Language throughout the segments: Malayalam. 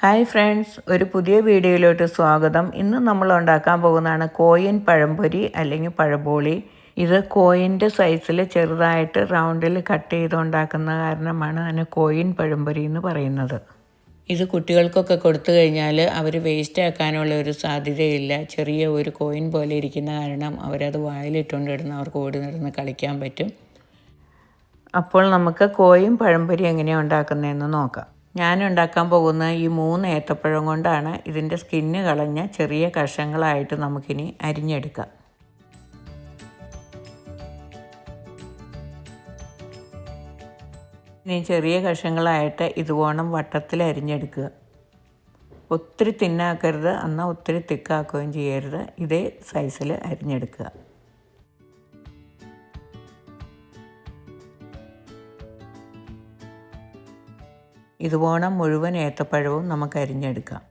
ഹായ് ഫ്രണ്ട്സ് ഒരു പുതിയ വീഡിയോയിലോട്ട് സ്വാഗതം. ഇന്ന് നമ്മൾ ഉണ്ടാക്കാൻ പോകുന്നതാണ് കോയിൻ പഴംപൊരി അല്ലെങ്കിൽ പഴബോളി ഇത് കോയിന്റെ സൈസിൽ ചെറുതായിട്ട് റൗണ്ടിൽ കട്ട് ചെയ്ത് ഉണ്ടാക്കുന്ന കാരണമാണ് അതിന് കോയിൻ പഴംപൊരി എന്ന് പറയുന്നത്. ഇത് കുട്ടികൾക്കൊക്കെ കൊടുത്തു കഴിഞ്ഞാൽ അവർ വേസ്റ്റ് ആക്കാനുള്ള ഒരു സാധ്യതയില്ല. ചെറിയ ഒരു കോയിൻ പോലെ ഇരിക്കുന്ന കാരണം അവരത് വായിലിട്ടുകൊണ്ടിടുന്ന അവർക്ക് ഓടി നടന്ന് കളിക്കാൻ പറ്റും. അപ്പോൾ നമുക്ക് കോയിൻ പഴംപൊരി എങ്ങനെയാണ് ഉണ്ടാക്കുന്നതെന്ന് നോക്കാം. ഞാൻ ഉണ്ടാക്കാൻ പോകുന്ന ഈ മൂന്ന് ഏത്തപ്പഴം കൊണ്ടാണ് ഇതിന്റെ സ്കിന്ന് കളഞ്ഞ ചെറിയ കഷങ്ങളായിട്ട് നമുക്കിനി അരിഞ്ഞെടുക്കാം. ഇനി ചെറിയ കഷങ്ങളായിട്ട് ഇതുവോണം വട്ടത്തിൽ അരിഞ്ഞെടുക്കുക. ഒത്തിരി തിന്നാക്കരുത് എന്നാൽ ഒത്തിരി തിക്കാക്കുകയും ചെയ്യരുത്. ഇതേ സൈസിൽ അരിഞ്ഞെടുക്കുക. ഇതുപോണം മുഴുവൻ ഏത്തപ്പഴവും നമുക്ക് അരിഞ്ഞെടുക്കാം.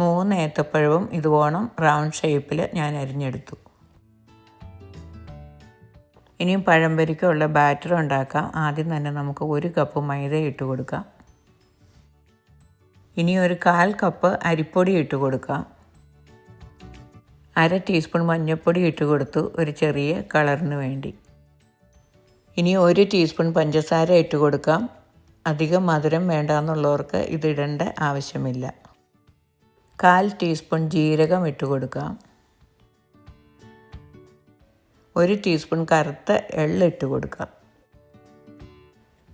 മൂന്ന് ഏത്തപ്പഴവും ഇതുപോണം റൗണ്ട് ഷേപ്പിൽ ഞാൻ അരിഞ്ഞെടുത്തു. ഇനിയും പഴംപരിക്കുള്ള ബാറ്റർ ഉണ്ടാക്കാം. ആദ്യം തന്നെ നമുക്ക് ഒരു കപ്പ് മൈദ ഇട്ട് കൊടുക്കാം. ഇനി ഒരു കാൽ കപ്പ് അരിപ്പൊടി ഇട്ട് കൊടുക്കാം. അര ടീസ്പൂൺ മഞ്ഞൾപ്പൊടി ഇട്ട് കൊടുത്തു ഒരു ചെറിയ കളറിന് വേണ്ടി. ഇനി ഒരു ടീസ്പൂൺ പഞ്ചസാര ഇട്ട് കൊടുക്കാം. അധികം മധുരം വേണ്ട വേണ്ടാന്നുള്ളവർക്ക് ഇതിടേണ്ട ആവശ്യമില്ല. കാൽ ടീസ്പൂൺ ജീരകം ഇട്ട് കൊടുക്കാം ഒരു ടീസ്പൂൺ കറുത്ത എള്ളിട്ട് കൊടുക്കാം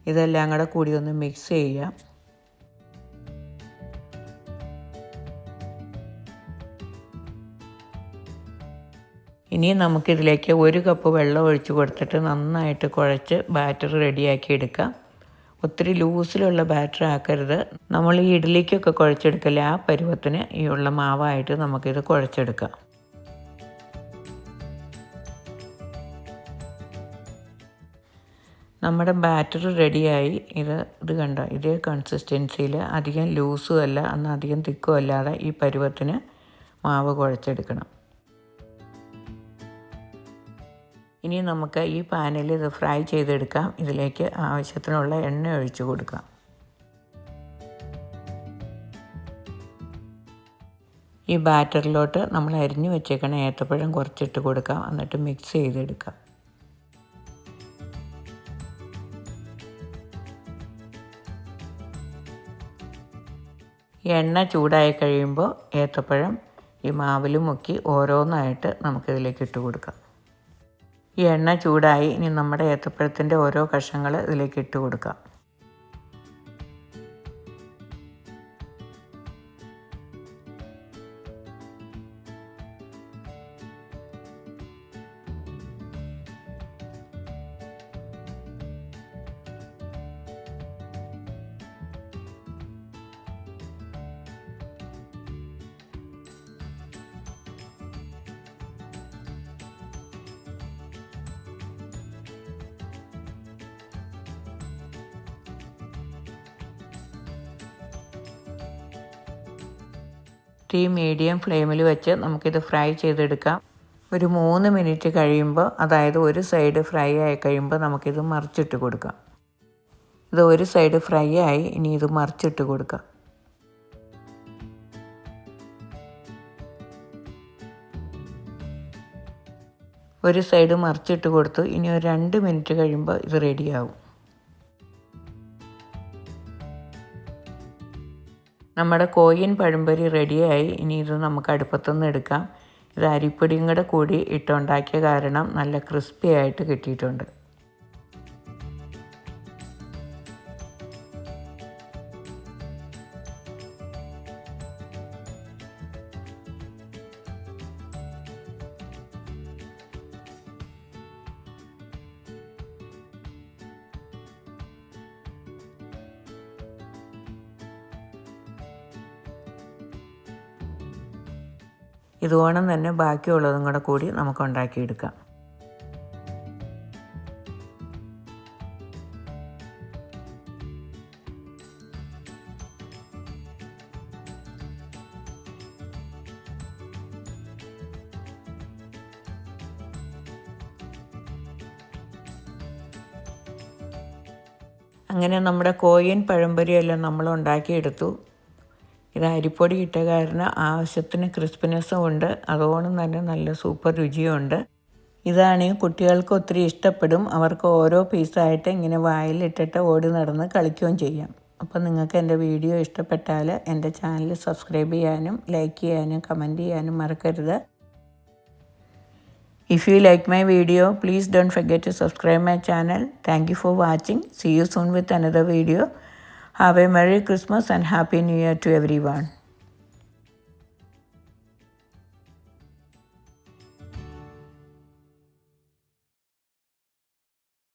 ഇതെല്ലാം കൂടെ കൂടി ഒന്ന് മിക്സ് ചെയ്യാം ഇനി നമുക്കിതിലേക്ക് ഒരു കപ്പ് വെള്ളം ഒഴിച്ച് കൊടുത്തിട്ട് നന്നായിട്ട് കുഴച്ച് ബാറ്റർ റെഡിയാക്കി എടുക്കാം. ഒത്തിരി ലൂസിലുള്ള ബാറ്റർ ആക്കരുത്. നമ്മൾ ഈ ഇഡ്ഡലിക്കൊക്കെ കുഴച്ചെടുക്കല്ലേ? ആ പരുവത്തിന് ഈ ഉള്ള മാവായിട്ട് നമുക്കിത് കുഴച്ചെടുക്കാം. നമ്മുടെ ബാറ്റർ റെഡിയായി. ഇത് ഇത് കണ്ടോ? ഇതേ കൺസിസ്റ്റൻസിയിൽ അധികം ലൂസും അല്ല അന്ന് അധികം തിക്കും അല്ലാതെ ഈ പരുവത്തിന് മാവ് കുഴച്ചെടുക്കണം. ഇനി നമുക്ക് ഈ പാനിൽ ഇത് ഫ്രൈ ചെയ്തെടുക്കാം. ഇതിലേക്ക് ആവശ്യത്തിനുള്ള എണ്ണ ഒഴിച്ചു കൊടുക്കാം. ഈ ബാറ്ററിലോട്ട് നമ്മൾ അരിഞ്ഞു വെച്ചേക്കണ ഏത്തപ്പഴം കുറച്ചിട്ട് കൊടുക്കാം. എന്നിട്ട് മിക്സ് ചെയ്തെടുക്കാം. എണ്ണ ചൂടായി കഴിയുമ്പോൾ ഏത്തപ്പഴം ഈ മാവിൽ മുക്കി ഓരോന്നായിട്ട് നമുക്കിതിലേക്ക് ഇട്ട് കൊടുക്കാം. ഈ എണ്ണ ചൂടായി ഇനി നമ്മുടെ ഏത്തപ്പഴത്തിന്റെ ഓരോ കഷങ്ങൾ ഇതിലേക്ക് ഇട്ട് കൊടുക്കാം. തീ മീഡിയം ഫ്ലെയിമിൽ വെച്ച് നമുക്കിത് ഫ്രൈ ചെയ്തെടുക്കാം. ഒരു മൂന്ന് മിനിറ്റ് കഴിയുമ്പോൾ അതായത് ഒരു സൈഡ് ഫ്രൈ ആയി കഴിയുമ്പോൾ നമുക്കിത് മറിച്ചിട്ട് കൊടുക്കാം. ഇത് ഒരു സൈഡ് ഫ്രൈ ആയി ഇനി ഇത് മറിച്ചിട്ട് കൊടുക്കാം. ഒരു സൈഡ് മറിച്ചിട്ട് കൊടുത്തു ഇനി ഒരു രണ്ട് മിനിറ്റ് കഴിയുമ്പോൾ ഇത് റെഡിയാവും. നമ്മുടെ കോയിൻ പഴംപൊരി റെഡിയായി. ഇനി ഇത് നമുക്ക് അടുപ്പത്തുനിന്ന് എടുക്കാം. ഇത് അരിപ്പൊടിയും കൂടെ കൂടി ഇട്ടുണ്ടാക്കിയ കാരണം നല്ല ക്രിസ്പി ആയിട്ട് കിട്ടിയിട്ടുണ്ട്. ഇതുവേണം തന്നെ ബാക്കിയുള്ളതും കൂടെ കൂടി നമുക്ക് ഉണ്ടാക്കിയെടുക്കാം. അങ്ങനെ നമ്മുടെ കോയിൻ പഴംപൊരിയെല്ലാം നമ്മൾ ഉണ്ടാക്കിയെടുത്തു. ഇത് അരിപ്പൊടി ഇട്ട കാരണം ആവശ്യത്തിന് ക്രിസ്പിനെസ്സും ഉണ്ട്. അതുകൊണ്ട് തന്നെ നല്ല സൂപ്പർ രുചിയുണ്ട്. ഇതാണ് കുട്ടികൾക്ക് ഒത്തിരി ഇഷ്ടപ്പെടും. അവർക്ക് ഓരോ പീസായിട്ട് ഇങ്ങനെ വായിലിട്ടിട്ട് ഓടി നടന്ന് കളിക്കുകയും ചെയ്യാം. അപ്പോൾ നിങ്ങൾക്ക് എന്റെ വീഡിയോ ഇഷ്ടപ്പെട്ടാൽ എന്റെ ചാനൽ സബ്സ്ക്രൈബ് ചെയ്യാനും ലൈക്ക് ചെയ്യാനും കമന്റ് ചെയ്യാനും മറക്കരുത്. If you like my video please don't forget to subscribe my channel Thank you for watching. See you soon with another video. Have a Merry Christmas and Happy New Year to everyone.